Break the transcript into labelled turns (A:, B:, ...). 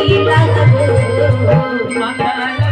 A: গো